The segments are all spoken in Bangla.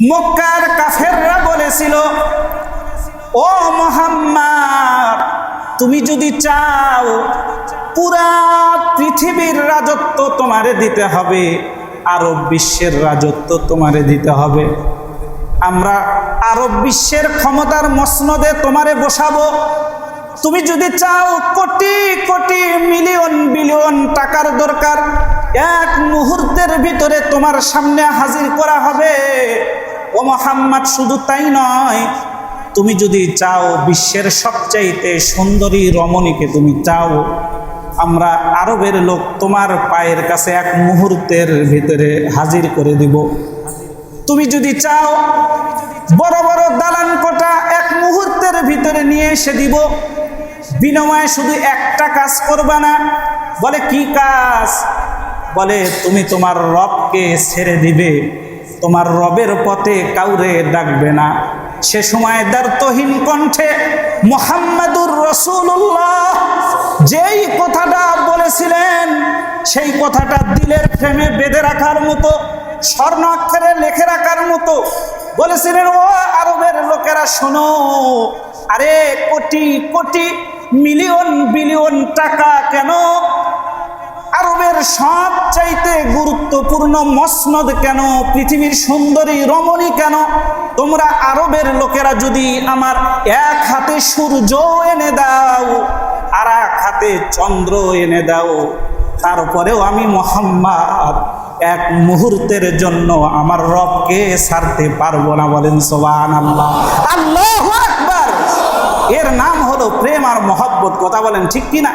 মক্কার কাফেররা বলেছিল, ও মোহাম্মদ, তুমি যদি চাও, পুরা পৃথিবীর রাজত্ব তোমারে দিতে হবে, আরব বিশ্বের রাজত্ব তোমারে দিতে হবে। আমরা আরব বিশ্বের ক্ষমতার মসনদে তোমারে বসাবো। তুমি যদি চাও, কোটি কোটি মিলিয়ন বিলিয়ন টাকার দরকার এক মুহূর্তের ভিতরে তোমার সামনে হাজির করা হবে। ও মোহাম্মদ, শুধু তাই নয়, তুমি যদি চাও বিশ্বের সবচাইতে সুন্দরী রমণীকে তুমি চাও, আমরা আরবের লোক তোমার পায়ের কাছে এক মুহূর্তের ভিতরে হাজির করে দিব। তুমি যদি চাও বড় বড় দালান কোটা এক মুহূর্তের ভিতরে নিয়ে এসে দিব, বিনিময়ে শুধু একটা কাজ করবে না। বলে, কি কাজ? বলে, তুমি তোমার রবকে ছেড়ে দিবে। তোমার রবের পথে কাউরে ডাকবে না। সে সময় দার্থহীন কণ্ঠে, মোহাম্মদুর রসুল্লাহ যেই কথাটা বলেছিলেন, সেই কথাটা দিলের ফ্রেমে বেঁধে রাখার মতো, স্বর্ণ অক্ষরে লেখে রাখার মতো। বলেছিলেন, ও আরবের লোকেরা, শোনো। আরে কোটি কোটি মিলিয়ন বিলিয়ন টাকা কেন আরবের সব চাইতে গুরুত্বপূর্ণ মসনদ কেন? পৃথিবীর সুন্দরী রমণী কেন? তোমরা আরবের লোকেরা যদি আমার এক হাতে সূর্য এনে দাও, আর এক হাতে চন্দ্র এনে দাও, তারপরেও আমি মোহাম্মদ এক মুহূর্তের জন্য আমার রবকে সারতে পারব না বলেন সোবান আল্লাহ আল্লাহ এর নাম হলো প্রেম আর মহব্বত। কথা বলেন ঠিক কিনা?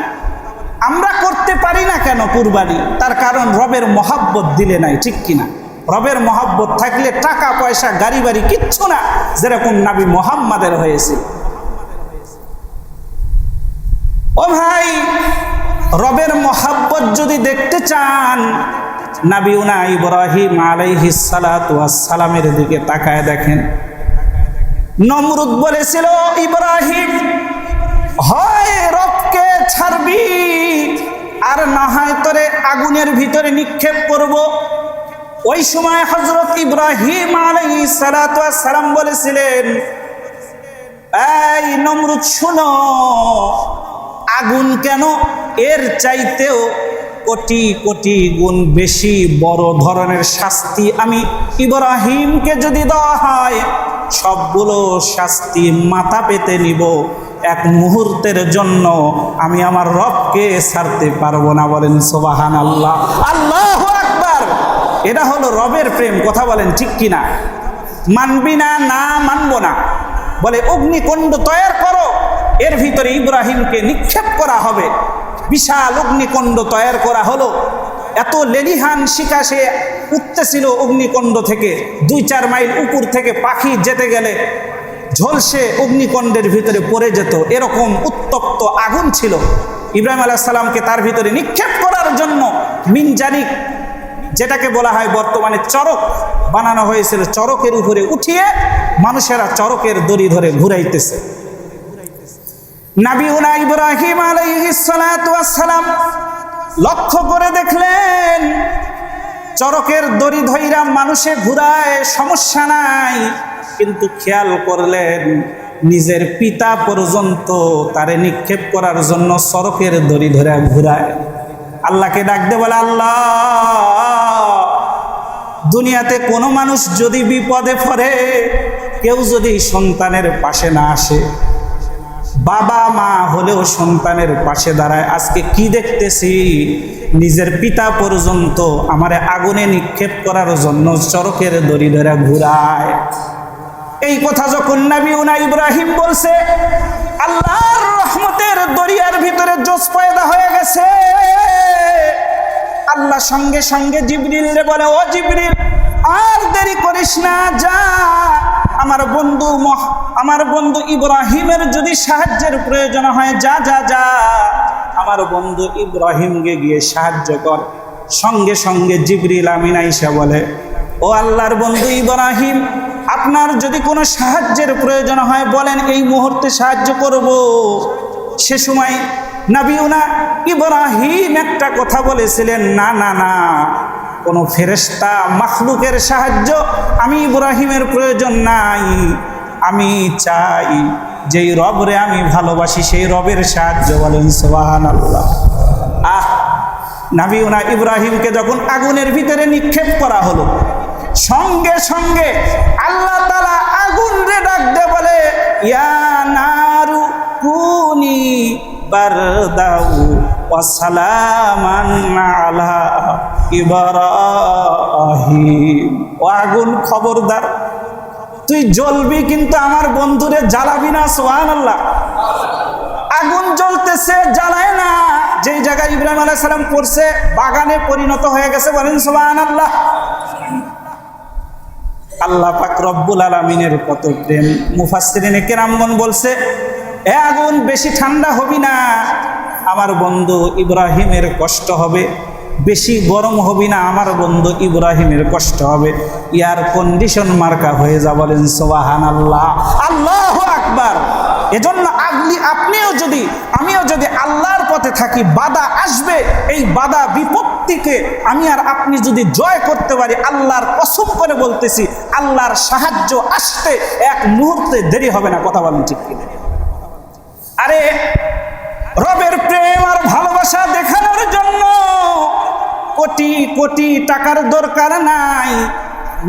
আমরা করতে পারি না কেন কুরবানি? তার কারণ রবের মহাব্বত দিলে নাই, ঠিক কিনা? রবের মহাব্বত থাকলে টাকা, পয়সা, গাড়ি বাড়ি কিচ্ছু না, যেরকম নাবি মোহাম্মদের হয়েছে। ও ভাই, রবের মহাব্বত যদি দেখতে চান নাবিউনা ইব্রাহিম আলাইহি সালামের দিকে তাকায় দেখেন। নমরুদ বলেছিল, ইব্রাহিম, হয় রবকে ছাড়বি। আর না হয় তোরে আগুনের ভিতরে নিক্ষেপ করব। ওই সময় হজরত ইব্রাহিম আলাই সালাম বলেছিলেন, এই নমরুদ, শুনো, আগুন কেন? এর চাইতেও কোটি কোটি গুণ বেশি বড় ধরনের শাস্তি আমি ইব্রাহিমকে যদি দেওয়া হয়, সবগুলো শাস্তি মাথা পেতে নিব। এক মুহূর্তের জন্য আমি আমার রবকে ছাড়তে পারব না বলেন সোবাহান আল্লাহ আল্লাহ আকবার। এটা হলো রবের প্রেম, কথা বলেন ঠিক কিনা? মানবি না না মানবো না? বলে, অগ্নিকুণ্ড তৈরি করো। এর ভিতরে ইব্রাহিমকে নিক্ষেপ করা হবে। বিশাল অগ্নিকুণ্ড তৈরি করা হলো। এত লেলিহান শিকা সে উঠতেছিল অগ্নিকুণ্ড থেকে। দুই চার মাইল উপর থেকে পাখি যেতে গেলে ঝলসে অগ্নিকণ্ডের ভিতরে পড়ে যেত। এরকম উত্তপ্ত আগুন ছিল। ইব্রাহিম আলাহ সাল্লামকে তার ভিতরে নিক্ষেপ করার জন্য মিনজানিক যেটাকে বলা হয় বর্তমানে চরক বানানো হয়েছিল, চরকের উপরে উঠিয়ে মানুষেরা চরকের দড়ি ধরে ঘুরাইতেছে। নাবিউনা ইব্রাহিম আলাইহিসালাম লক্ষ্য করে দেখলেন, চরকের দড়ি ধৈরা মানুষে ঘুরায়, সমস্যা নাই। কিন্তু খেয়াল করলেন, নিজের পিতা পর্যন্ত তারে নিক্ষেপ করার জন্য চরকের দড়ি ধরে ঘুরায়। আল্লাহকে ডাকতে বলে, আল্লাহ, দুনিয়াতে কোনো মানুষ যদি বিপদে পড়ে, কেউ যদি সন্তানের পাশে না আসে। বাবা, মা হলেও সন্তানের পাশে দাঁড়ায়। আজকে কি দেখতেছি? নিজের পিতা পর্যন্ত আমারে আগুনে নিক্ষেপ করার জন্য চরকের দড়ি ধরে ঘুরায়। এই কথা যখন নাবি উনা ইব্রাহিম বলছে, আল্লাহর রহমতের দরিয়ার ভিতরে জোস পয়দা হয়ে গেছে। আল্লাহ সঙ্গে সঙ্গে জিবরিল রে বলে, ও জিবরিল, আর দেরি করিস না, যা। আমার বন্ধু মহ, আমার বন্ধু ইব্রাহিমের যদি সাহায্যের প্রয়োজন হয়, যা যা যা। আমার বন্ধু ইব্রাহিমকে গিয়ে সাহায্য কর। সঙ্গে সঙ্গে জিবরিল আমিন আইসা বলে, ও আল্লাহর বন্ধু ইব্রাহিম আপনার যদি কোনো সাহায্যের প্রয়োজন হয়, বলেন, এই মুহূর্তে সাহায্য করব। সে সময় নাবিউনা ইব্রাহিম একটা কথা বলেছিলেন, না না না, কোনো ফেরেস্তা মাখলুকের সাহায্য আমি ইব্রাহিমের প্রয়োজন নাই। আমি চাই যেই রবরে আমি ভালোবাসি, সেই রবের সাহায্য। বলেন সোহান আল্লাহ আহ, নাবিউনা ইব্রাহিমকে যখন আগুনের ভিতরে নিক্ষেপ করা হলো সঙ্গে সঙ্গে আল্লাহ তালা আগুন রে ডাক দে বলে, ইয়া নারু কুনি বারদাউ ওয়াসালামান আলা ইব্রাহিম। ও আগুন খবরদার, তুই জ্বলবি কিন্তু আমার বন্ধুরে জ্বালাবি না সোহান আল্লাহ আগুন জ্বলতেছে, জ্বালায় না। যেই জায়গায় ইব্রাহিম আলাহ সালাম করছে বাগানে পরিণত হয়ে গেছে, বলেন সোহান আল্লাহ আল্লাহ পাক রব্বুল আলমিনের কত প্রেম। মুফাসরিনে কেরামগন বলছে, এ আগুন বেশি ঠান্ডা হবি না, আমার বন্ধু ইব্রাহিমের কষ্ট হবে। বেশি গরম হবি না, আমার বন্ধু ইব্রাহিমের কষ্ট হবে। ইয়ার কন্ডিশন মার্কা হয়ে যা বলেন সোবাহান আল্লাহ আল্লাহ আকবার। এজন্য আপনি, আপনিও যদি, আমিও যদি আল্লাহর পথে থাকি, বাধা আসবে, এই বাধা বিপত্তিকে আমি আর আপনি যদি জয় করতে পারি, আল্লাহর কসম করে বলতেছি, আল্লাহর সাহায্য আসতে এক মুহূর্তে দেরি হবে না, কথা বলেন ঠিক কিনা? আরে, রবের প্রেম আর ভালোবাসা দেখানোর জন্য কোটি কোটি টাকার দরকার নাই,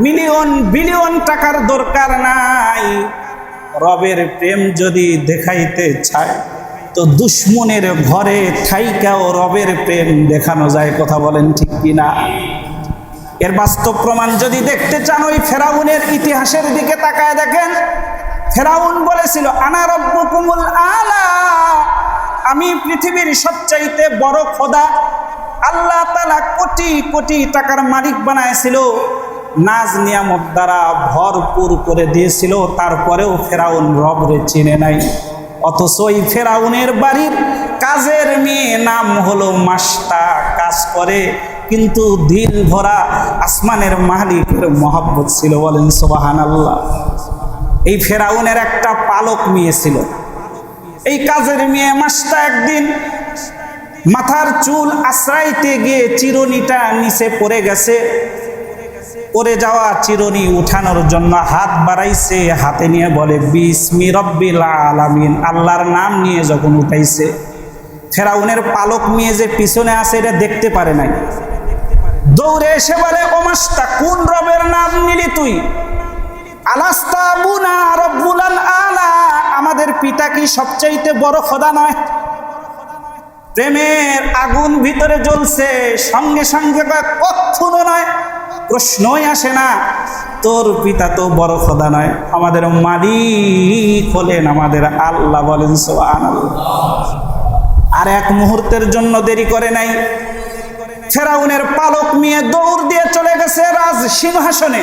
মিলিয়ন বিলিয়ন টাকার দরকার নাই। রবের প্রেম যদি দেখাইতে চায় তো দুশ্মনের ঘরে থাইকাও রবের প্রেম দেখানো যায়, কথা বলেন ঠিক কিনা? এর বাস্তব প্রমাণ যদি দেখতে চান, ওই ফেরাউনের ইতিহাসের দিকে তাকায় দেখেন। ফেরাউন বলেছিল, আনা রব্বুকুমুল আলা। আমি পৃথিবীর সবচাইতে বড় খোদা। আল্লাহ তালা কোটি কোটি টাকার মালিক বানাইছিল। নাজ নিয়ামত দ্বারা ভরপুর করে দিয়েছিল, তারপরেও ফেরাউন রবরে চিনে নাই। অথচ ওই ফেরাউনের বাড়ির কাজের মেয়ে নাম হলো মাস্তা, কাজ করে। কিন্তু দিল ভরা আসমানের মালিকের মহাব্বত ছিল, বলেন সোবাহান আল্লাহ এই ফেরাউনের একটা পালক মেয়ে ছিল। এই কাজের মেয়ে মাসটা একদিন মাথার চুল আশ্রাইতে গিয়ে চিরনিটা নিচে পড়ে গেছে। পড়ে যাওয়া চিরনি উঠানোর জন্য হাত বাড়াইছে, হাতে নিয়ে বলে, বিসমি রব্বিল আলামিন। আল্লাহর নাম নিয়ে যখন উঠাইছে, ফেরাউনের পালক নিয়ে যে পিছনে আছে, এটা দেখতে পারে নাই। দৌড়ে এসে বলে, ও মাস্তা কোন রবের নাম নিলি তুই? আলাস্তা বুনা আলা। আমাদের পিতা কি সবচাইতে বড় খোদা নয়? প্রেমের আগুন ভিতরে জ্বলছে, সঙ্গে সঙ্গে কখনো নয়। প্রশ্নই আসে না। তোর পিতা তো বড় খোদা নয়। আমাদের মালিক হলেন আমাদের আল্লাহ বলেন সোহান আর এক মুহূর্তের জন্য দেরি করে নাই। ফেরাউনের পালক নিয়ে দৌড় দিয়ে চলে গেছে রাজ সিংহাসনে।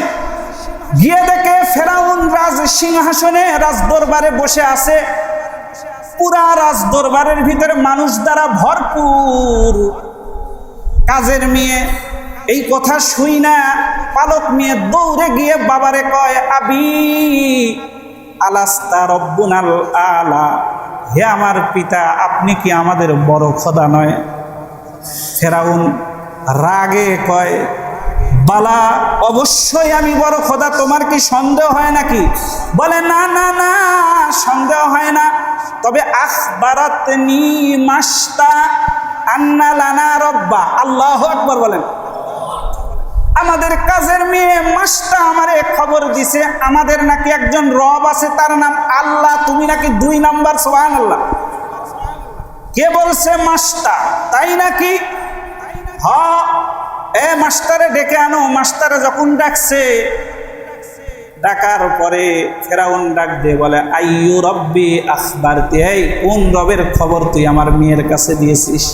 গিয়ে দেখে ফেরাউন রাজ সিংহাসনে রাজ দরবারে বসে আছে। পুরা রাজ দরবারের ভিতরে মানুষ দ্বারা ভরপুর। কাজের মেয়ে এই কথা শুই না। পালক মেয়ে দৌড়ে গিয়ে বাবারে কয়, আবি, আলাস্তা রব্বুনাল আলা। হে আমার পিতা, আপনি কি আমাদের বড় খোদা নয়? ফেরাউন রাগে কয়, বালা, অবশ্যই আমি বড় খোদা, তোমার কি সন্দেহ হয় নাকি? বলে, না না না, সন্দেহ হয় না। তবে আখ নি মাস্তা আন্না লানা রব্বা। আল্লাহ আকবর বলেন। আমাদের কাজের মেয়ে মাস্টা আমারে খবর দিছে, আমাদের নাকি একজন রব আছে, তার নাম আল্লাহ, তুমি নাকি দুই নাম্বার সোহান আল্লাহ কে বলছে মাস্টা তাই নাকি? হ, এ মাস্টারে ডেকে আনো, মাস্টারে যখন ডাকছে, ডাকার পরে ফেরাউন ডাক দিয়ে বলে, আইয়ু রব্বি আখবার এই কোন রবের খবর তুই আমার মেয়ের কাছে দিয়েছিস?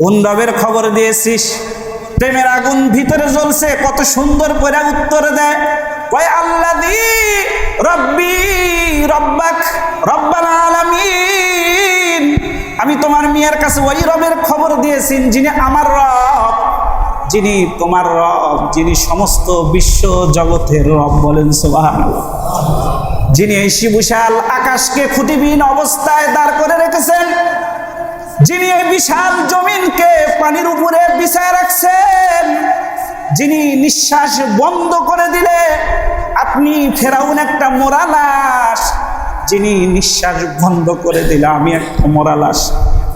কোন রবের খবর দিয়েছিস? প্রেমের আগুন ভিতরে জ্বলছে, কত সুন্দর করে উত্তর দেয়। কয় আল্লাহ দি রব্বি, রব্বাক, রব্বাল আলামিন। আমি তোমার মেয়ের কাছে ওই রবের খবর দিয়েছি, যিনি আমার রব। যিনি তোমার রব, যিনি সমস্ত বিশ্ব জগতের রব বলেন সুবাহান যিনি এই শিবুশাল আকাশকে খুঁটিবিহীন অবস্থায় দাঁড় করে রেখেছেন যিনি এই বিশাল জমিনকে পানির উপরে বিছায় রাখছেন, যিনি নিঃশ্বাস বন্ধ করে দিলে আপনি ফেরাউন একটা মোরা লাশ যিনি নিঃশ্বাস বন্ধ করে দিলে আমি একটা মোরা লাশ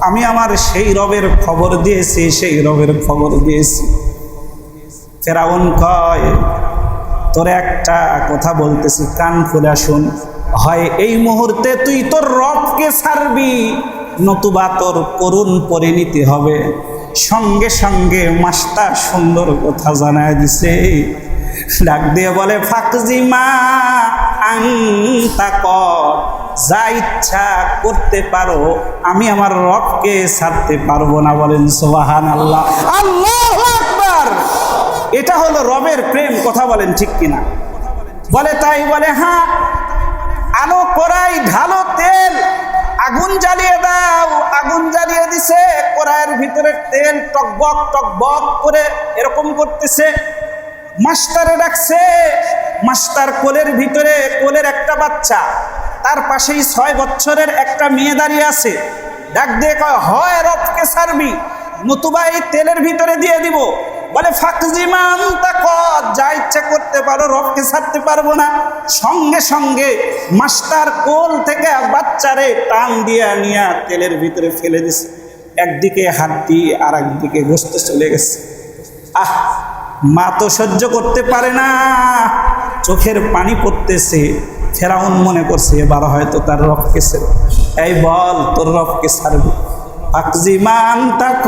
আমি আমার সেই রবের খবর দিয়েছি, সেই রবের খবর দিয়েছি। ফেরাউন কয়, তোরে একটা কথা বলতেছি, কান খুলে শুন। হয় এই মুহূর্তে তুই তোর রবকে ছাড়বি নতুবা তোর করুণ পরিণতি হবে। সঙ্গে সঙ্গে মাস্টার সুন্দর কথা জানায় দিছে। ডাক দিয়ে বলে, ফাকজি মা, আংতা কর। যা ইচ্ছা করতে পারো, আমি আমার রবকে ছাড়তে পারব না। বলেন সোবাহান আল্লাহ আল্লাহ আকবার! এটা হলো রবের প্রেম, কথা বলেন ঠিক কিনা? বলে তাই বলে হ্যাঁ আলো কড়াই ঢালো তেল আগুন জ্বালিয়ে দাও, আগুন জ্বালিয়ে দিছে, কড়াইয়ের ভিতরে তেল টকবক টকবক করে এরকম করতেছে। মাস্টারে ডাকছে, মাস্টার কোলের ভিতরে, কোলের একটা বাচ্চা, তার পাশেই ছয় বছরের একটা মেয়ে দাঁড়িয়ে আছে। ডাক দিয়ে কয়, হয় রথকে সারবি, নতুবা এই তেলের ভিতরে দিয়ে দিব। বলে ফাকজিমান তাকত যা ইচ্ছা করতে পারো, রবকে ছাড়তে পারব না। সঙ্গে সঙ্গে মাস্টার কোল থেকে বাচ্চারে টান দিয়া নিয়া তেলের ভিতরে ফেলে দিছে। একদিকে হাত দিয়ে আর একদিকে গোস্ত চলে গেছে। আহ, মা তো সহ্য করতে পারে না। চোখের পানি পড়তেছে। ফেরাউন মনে করছে, এবার হয়তো তার রবকে ছেড়ে এই বল, তোর রবকে ছাড়বি। আকজিমান তাক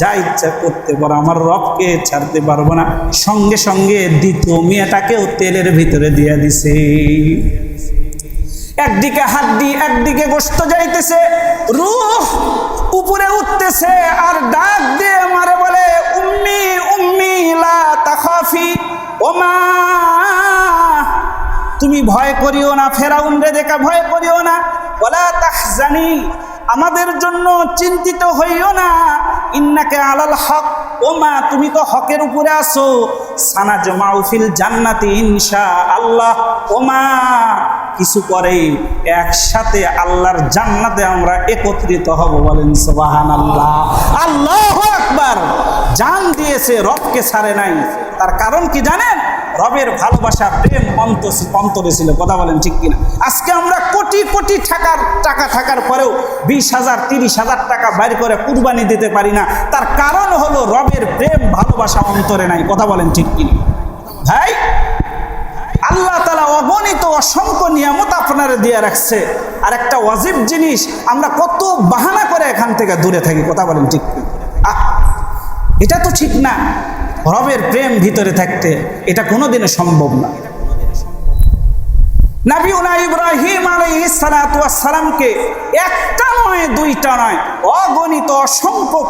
যা ইচ্ছা করতে পারো, আমার রবকে ছাড়তে পারব না। সঙ্গে সঙ্গে দ্বিতীয় মেয়েটাকেও তেলের ভিতরে দিয়ে দিছে। একদিকে হাড্ডি, একদিকে গোস্ত যাইতেছে। রুহ উপরে উঠতেছে আর ডাক দিয়ে মারে বলে, উম্মি উম্মি, লা তাখাফি, ওমা। তুমি ভয় করিও না ফেরাউন রে দেখা ভয় করিও না। বলা তাহজানি আমাদের জন্য চিন্তিত হইও না। ইন্নাকে আলাল হক। ও মা তুমি তো হকের উপরে আসো সানা জমাউফিল জান্নাতি ইনশা আল্লাহ ও মা কিছু পরেই একসাথে আল্লাহর জান্নাতে আমরা একত্রিত হব বলেন সোবাহান আল্লাহ আল্লাহ একবার জান দিয়েছে, রবকে ছাড়ে নাই। তার কারণ কি জানেন? রবের ভালোবাসা, প্রেম, অন্ত, অন্তরে ছিল। কথা বলেন ঠিক কিনা? আজকে আমরা কোটি কোটি টাকার, টাকা থাকার পরেও বিশ হাজার, তিরিশ হাজার টাকা বাইর করে কুরবানি দিতে পারি না। তার কারণ হলো রবের প্রেম, ভালোবাসা অন্তরে নাই। কথা বলেন ঠিক কিনা? ভাই, আল্লাহ তালা অগণিত, অসংখ্য নিয়ামত আপনারা দিয়ে রাখছে। আর একটা ওয়াজিব জিনিস, আমরা কত বাহানা করে এখান থেকে দূরে থাকি। কথা বলেন ঠিক? আহ, এটা তো ঠিক না। রবের প্রেম ভিতরে থাকতে এটা কোনোদিনও সম্ভব না। নাবিউনা ইব্রাহিম সালামকে একটা নয়, দুইটা নয়, অগণিত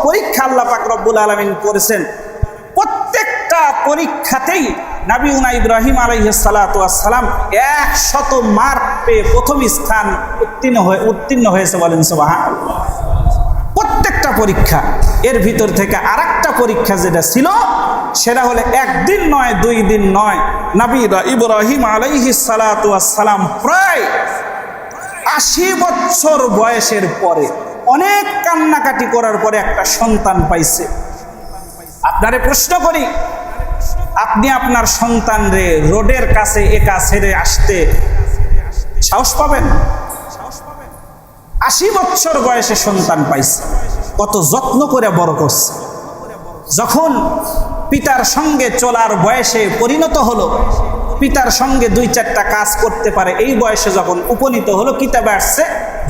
পরীক্ষা করেছেন। প্রত্যেকটা পরীক্ষাতেই পেয়ে প্রথম স্থান উত্তীর্ণ হয়ে উত্তীর্ণ হয়েছে বলেন প্রত্যেকটা পরীক্ষা, এর ভিতর থেকে আর পরীক্ষা যেটা ছিল সেটা হলে একদিন নয়, দুই দিন নয়। নাবিরা ইব্রাহিম আলাইহি সালাম প্রায় আশি বছর বয়সের পরে অনেক কান্নাকাটি করার পরে একটা সন্তান পাইছে। আপনারে প্রশ্ন করি, আপনি আপনার সন্তান রে রোডের কাছে একা ছেড়ে আসতে সাহস পাবেন? আশি বছর বয়সে সন্তান পাইছে। কত যত্ন করে বড় করছে। যখন পিতার সঙ্গে চলার বয়সে পরিণত হলো। পিতার সঙ্গে দুই চারটা কাজ করতে পারে। এই বয়সে যখন উপনীত হলো কিতাবে আসছে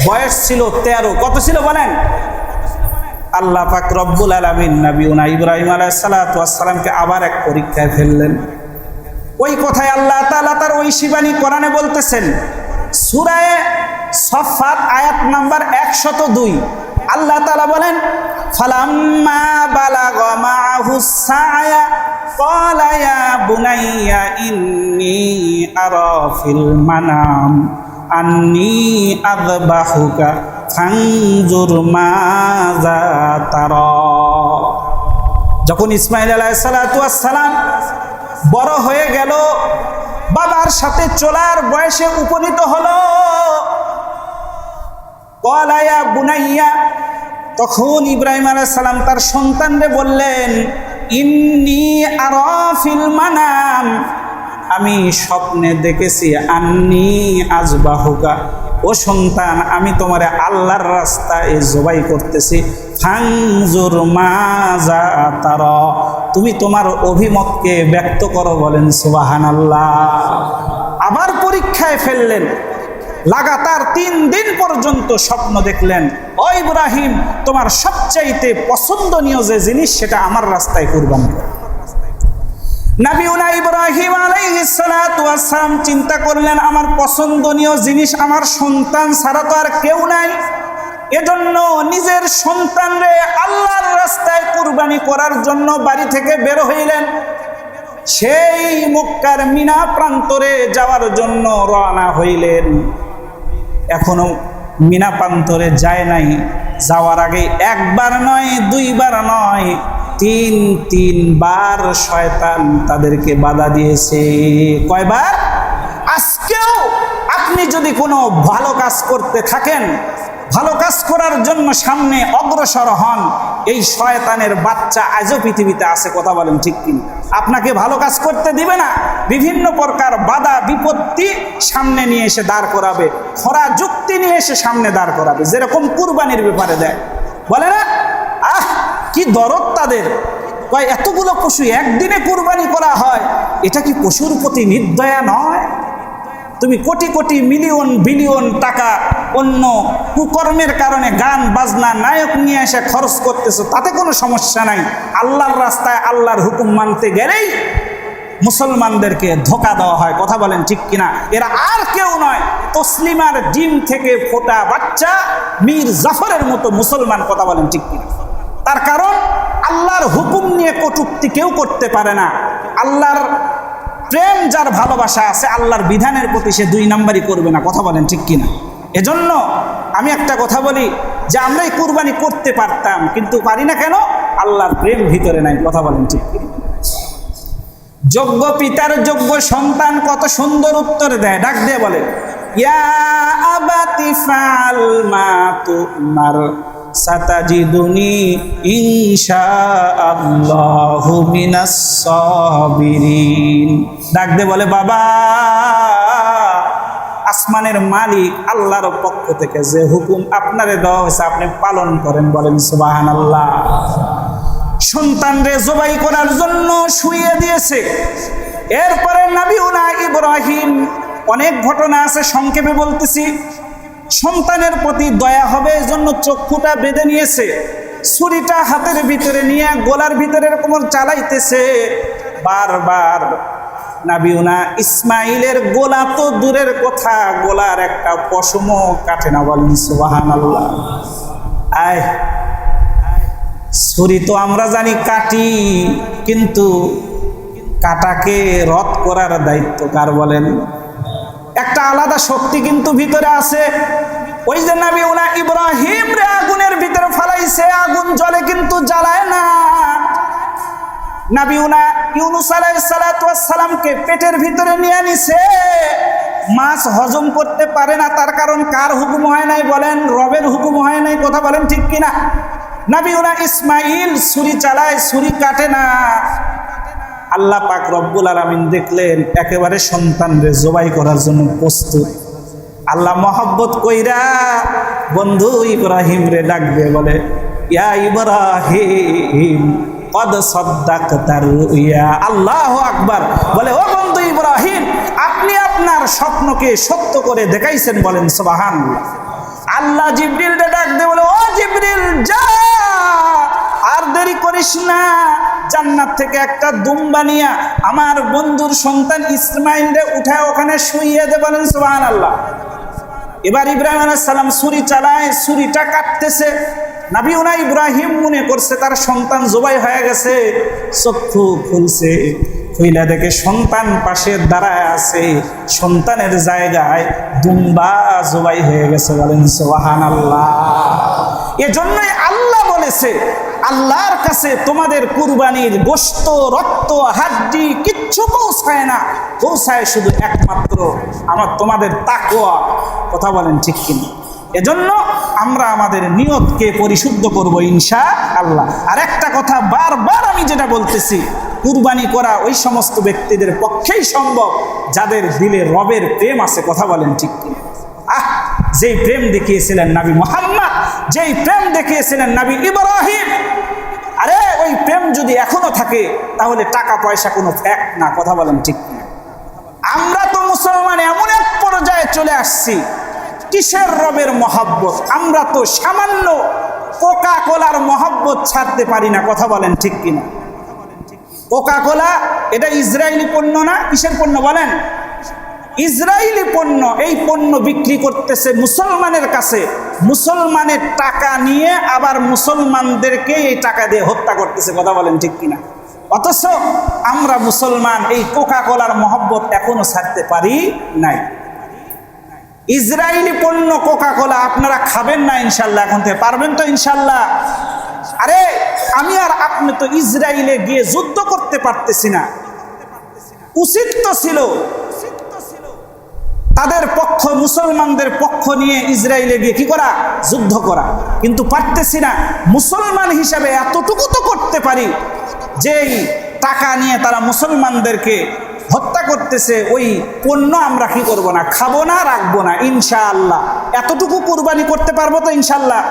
বয়স ছিল তেরো। কত ছিল বলেন? আল্লাহ পাক রব্বুল আলমিন নবীনা ইব্রাহিম আলাইসালামকে আবার এক পরীক্ষায় ফেললেন। ওই কথায় আল্লাহ তালা তার ওই শিবানী কোরআনে বলতেছেন, সুরায় সফাত আয়াত নাম্বার একশত দুই। আল্লাহ তালা বলেন ফালাম্মা বালাগ মাহু সায়া قال يا بني إني أرى في المنام أني أذبحك ফানজুর মাযা তারা যখন ইসমাইল আলাইসালাম বড় হয়ে গেল বাবার সাথে চলার বয়সে উপনীত হলো কলায়া বুনাইয়া তখন ইব্রাহিম আলাইসালাম তার সন্তানরে বললেন, ইন্নি আরফিল মানাম আমি স্বপ্নে দেখেছি, আন্নি আজবাহুকা ও সন্তান, আমি তোমার আল্লাহর রাস্তায় জবাই করতেছি। তার। তুমি তোমার অভিমতকে ব্যক্ত করো বলেন সুবাহান আল্লাহ আবার পরীক্ষায় ফেললেন। লাগাতার তিন দিন পর্যন্ত স্বপ্ন দেখলেন, ও ইব্রাহিম, তোমার সবচাইতে পছন্দনীয় যে জিনিস সেটা আমার রাস্তায় কুরবানি করো। নাবিউনা ইব্রাহিম আলাইহিসসালাম চিন্তা করলেন, আমার পছন্দনীয় জিনিস আমার সন্তান ছাড়া তো আর কেউ নাই। এজন্য নিজের সন্তানরে আল্লাহর রাস্তায় কুরবানি করার জন্য বাড়ি থেকে বের হইলেন। সেই মক্কার মিনা প্রান্তরে যাওয়ার জন্য রওনা হইলেন। এখনও মিনা প্রান্তরে যায় নাই। যাওয়ার আগে একবার নয়, দুইবার নয়, তিন, তিনবার শয়তান তাদেরকে বাধা দিয়েছে। কয়বার? আজকেও আপনি যদি কোনো ভালো কাজ করতে থাকেন ভালো কাজ করার জন্য সামনে অগ্রসর হন। এই শয়তানের বাচ্চা আজও পৃথিবীতে আছে, কথা বলেন ঠিক কিনা? আপনাকে ভালো কাজ করতে দিবে না, বিভিন্ন প্রকার বাধা, বিপত্তি সামনে নিয়ে এসে দাঁড় করাবে। খরা যুক্তি নিয়ে এসে সামনে দাঁড় করাবে, যেরকম কুরবানির ব্যাপারে দেয়। বলে না? আহ, কি দরদ তাদের। কয়, এতগুলো পশু একদিনে কুরবানি করা হয়, এটা কি পশুর প্রতি নির্দয়া নয়? তুমি কোটি কোটি মিলিয়ন বিলিয়ন টাকা অন্য কুকর্মের কারণে গান, বাজনা, নায়ক নিয়ে এসে খরচ করতেছো, তাতে কোনো সমস্যা নাই। আল্লাহর রাস্তায় আল্লাহর হুকুম মানতে গেলেই মুসলমানদেরকে ধোকা দেওয়া হয়। কথা বলেন ঠিক কিনা? এরা আর কেউ নয়, তসলিমার ডিম থেকে ফোটা বাচ্চা মীর জাফরের মতো মুসলমান। কথা বলেন ঠিক কিনা? তার কারণ, আল্লাহর হুকুম নিয়ে কটুক্তি কেউ করতে পারে না। আল্লাহর প্রেম যার ভালোবাসা আছে, আল্লাহর বিধানের প্রতি সে দুই নাম্বারই করবে না। কথা বলেন ঠিক কিনা? এজন্য আমি একটা কথা বলি যে আমরা এই কুরবানি করতে পারতাম, কিন্তু পারি না কেন? আল্লাহর প্রেম ভিতরে নাই, কথা বলেন ঠিক যোগ্য পিতার যোগ্য সন্তান কত সুন্দর উত্তর দেয়, ডাক দিয়ে বলে, ইয়া আবাতি ফাল মা তুমার, সাতাজিদুনি ইনশাআল্লাহু মিনাস সাবিরিন। ডাক দিয়ে বলে, বাবা আসমানের মালিক আল্লাহর পক্ষ থেকে যে হুকুম আপনারে দেওয়া হয়েছে, আপনি পালন করেন বলেন সুবহানাল্লাহ। সন্তানরে জবাই করার জন্য শুইয়ে দিয়েছে। এরপরে নাবিউনা ইব্রাহিম, অনেক ঘটনা আছে, সংক্ষেপে বলতেছি। সন্তানের প্রতি দয়া হবে, এজন্য চক্ষুটা বেঁধে নিয়েছে। ছুরিটা হাতের ভিতরে নিয়ে গোলার ভিতরে এরকম চালাইতেছে। বারবার নাবিউনা ইসমাইলের গোলা তো দূরের কথা, গোলার একটা পশমও কাটে না বলেন সুবাহান আল্লাহ আয়, ছুরি তো আমরা জানি কাটি, কিন্তু কাটাকে রদ করার দায়িত্ব কার বলেন? একটা আলাদা শক্তি কিন্তু ভিতরে আছে। ওই যে নাবি ওনা ইব্রাহিম নাবি উনা ইউনুস সালামকে পেটের ভিতরে নিয়ে নিছে। মাছ হজম করতে পারে না, তার কারণ কার হুকুম হয় নাই বলেন? রবের হুকুম হয় নাই, কথা বলেন ঠিক কিনা? নাবিউনা ইসমাইল ছুরি চালায়, ছুরি কাটে না। আল্লাহ পাক রব্বুল আলমিন দেখলেন, একেবারে সন্তানরে জবাই করার জন্য প্রস্তুত। আল্লাহ মহব্বত কইরা, বন্ধু ইব্রাহিম রে ডাকবে, বলে, ইয়া ইব্রাহিম কদ সদ্দাক তার আল্লাহ আকবার। বলে, ও বন্ধু ইব্রাহিম, আপনি আপনার স্বপ্নকে সত্য করে দেখাইছেন বলেন সবাহান আল্লাহ জিব্রিল ডাক দে বলে, ও জিব্রিল, যা! আর দেরি করিস না। জান্নাত থেকে একটা দুম বানিয়া আমার বন্ধুর সন্তান ইসমাইলরে উঠায় ওখানে শুইয়ে দে বলেন সুবহান আল্লাহ এবার ইব্রাহিম আলাইহিস সালাম ছুরি চালায়, ছুরিটা কাটতেছে। নাবিউনা ইব্রাহিম মনে করছে তার সন্তান জবাই হয়ে গেছে। চক্ষু খুলছে, খুইলা দেখে সন্তান পাশে দাঁড়ায় আছে। সন্তানের জায়গায় দুম্বা জবাই হয়ে গেছে বলেন সোহান আল্লাহ এজন্যই আল্লাহ বলেছে, আল্লাহর কাছে তোমাদের কুরবানির গোস্ত রক্ত, হাড্ডি কিচ্ছু পৌঁছায় না। পৌঁছায় শুধু একমাত্র আমার তোমাদের তাকোয়া কথা বলেন ঠিক কিনা? এজন্য আমরা আমাদের নিয়তকে পরিশুদ্ধ করব ইনশা আল্লাহ আর একটা কথা বারবার আমি যেটা বলতেছি, কুরবানি করা ওই সমস্ত ব্যক্তিদের পক্ষেই সম্ভব, যাদের দিলে রবের প্রেম আছে, কথা বলেন ঠিক আহ, যেই প্রেম দেখিয়েছিলেন নাবি মোহাম্মদ, যেই প্রেম দেখিয়েছিলেন নাবি ইব্রাহিম, আরে ওই প্রেম যদি এখনও থাকে, তাহলে টাকা পয়সা কোনো ফ্যাক্ট না, কথা বলেন ঠিক আমরা তো মুসলমান, এমন এক পর্যায়ে চলে আসছি কিসের রবের মহাব্বত? আমরা তো সামান্য কোকা কোলার মহাব্বত ছাড়তে পারি না, কথা বলেন ঠিক কিনা? কোকা কোলা এটা ইসরায়েলি পণ্য না? কিসের পণ্য বলেন? ইসরায়েলি পণ্য, এই পণ্য বিক্রি করতেছে মুসলমানের কাছে। মুসলমানের টাকা নিয়ে আবার মুসলমানদেরকে এই টাকা দিয়ে হত্যা করতেছে, কথা বলেন ঠিক কিনা? অথচ আমরা মুসলমান এই কোকা কোলার মহব্বত এখনও ছাড়তে পারি নাই। ইসরায়েলি পণ্য কোকা কোলা আপনারা খাবেন না ইনশাল্লাহ, এখন থেকে পারবেন তো ইনশাল্লাহ। আরে, আমি আর আপনি তো ইসরায়েলে গিয়ে যুদ্ধ করতে পারতেছি না। উচিত তো ছিল। তাদের পক্ষ, মুসলমানদের পক্ষ নিয়ে ইসরায়েলে গিয়ে কি করা? যুদ্ধ করা। কিন্তু পারতেছি না। মুসলমান হিসাবে এতটুকু তো করতে পারি যেই টাকা নিয়ে তারা মুসলমানদেরকে হত্যা করতেছে, ওই পণ্য আমরা কি করব না, খাব না, রাখব না, ইনশাআল্লাহ। এতটুকু কোরবানি করতে পারব তো ইনশাল্লাহ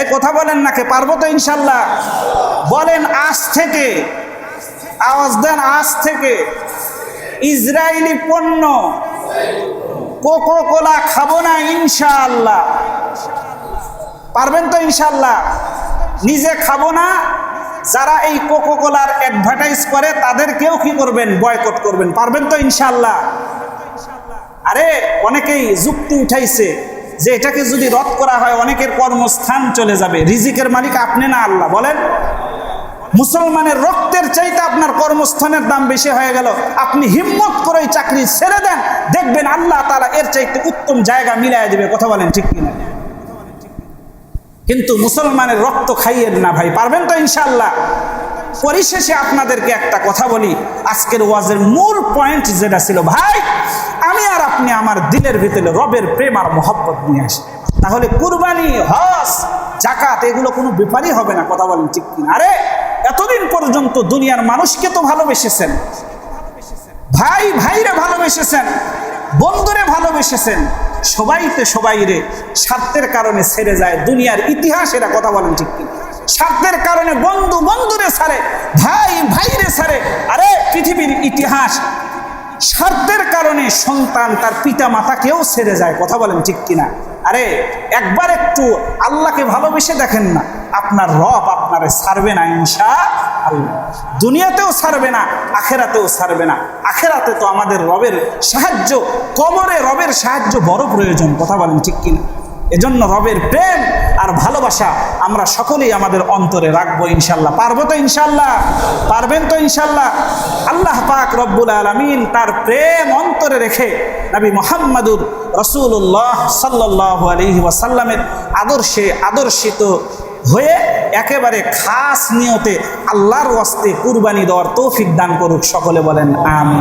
এই কথা বলেন নাকি পারব তো ইনশাল্লাহ বলেন, আজ থেকে, আওয়াজ দেন, আজ থেকে ইসরায়েলি পণ্য কোকো কোলা খাব না ইনশাআল্লাহ। পারবেন তো ইনশাল্লাহ নিজে খাব না যারা এই কোকো কোলার অ্যাডভার্টাইজ করে, তাদেরকেও কি করবেন? বয়কট করবেন। পারবেন তো ইনশাল্লাহ আরে, অনেকেই যুক্তি উঠাইছে যে এটাকে যদি রদ করা হয়, অনেকের কর্মস্থান চলে যাবে। রিজিকের মালিক আপনি না আল্লাহ, বলেন? মুসলমানের রক্তের চাইতে আপনার কর্মস্থানের দাম বেশি হয়ে গেল। আপনি হিম্মত করে চাকরি ছেড়ে দেন, দেখবেন আল্লাহ তারা এর চাইতে উত্তম জায়গা মিলাই দেবে। কথা বলেন ঠিক কিনা? কিন্তু মুসলমানের রক্ত খাইয়েন না ভাই, পারবেন তো ইনশাল্লাহ পরিশেষে আপনাদেরকে একটা কথা বলি, আজকের ওয়াজের মূল পয়েন্ট যেটা ছিল, ভাই, আমি আর আপনি আমার দিলের ভিতরে রবের প্রেম আর মহব্বত নিয়ে আসি। তাহলে কুরবানি হস জাকাত এগুলো কোনো ব্যাপারই হবে না, কথা বলেন ঠিক কিনা। আরে, এতদিন পর্যন্ত দুনিয়ার মানুষকে তো ভালোবেসেছেন। ভাই, ভাইরে ভালোবেসেছেন, বন্ধুরে ভালোবেসেছেন। সবাইতে সবাই রে স্বার্থের কারণে ছেড়ে যায়। দুনিয়ার ইতিহাস এরা কথা বলেন ঠিক কি স্বার্থের কারণে বন্ধু বন্ধুরে ছাড়ে, ভাই ভাইরে ছাড়ে। আরে পৃথিবীর ইতিহাস স্বার্থের কারণে সন্তান তার পিতা মাতাকেও ছেড়ে যায়, কথা বলেন ঠিক কিনা? আরে, একবার একটু আল্লাহকে ভালোবেসে দেখেন না, আপনার রব আপনারে ছাড়বে না ইনশা আল্লাহ দুনিয়াতেও ছাড়বে না, আখেরাতেও ছাড়বে না। আখেরাতে তো আমাদের রবের সাহায্য, কবরে রবের সাহায্য বড় প্রয়োজন, কথা বলেন ঠিক কিনা? এজন্য রবের প্রেম আর ভালোবাসা আমরা সকলেই আমাদের অন্তরে রাখব ইনশাল্লাহ। পারব তো ইনশাল্লাহ? পারবেন তো ইনশাল্লাহ? আল্লাহ পাক রব্বুল আলমিন তার প্রেম অন্তরে রেখে নবী মোহাম্মদুর রসুল্লাহ সাল্লাহ আলহি ওয়াসাল্লামের আদর্শে আদর্শিত হয়ে একেবারে খাস নিয়তে আল্লাহর ওয়াস্তে কুরবানি দেওয়ার তৌফিক দান করুক সকলে বলেন আমি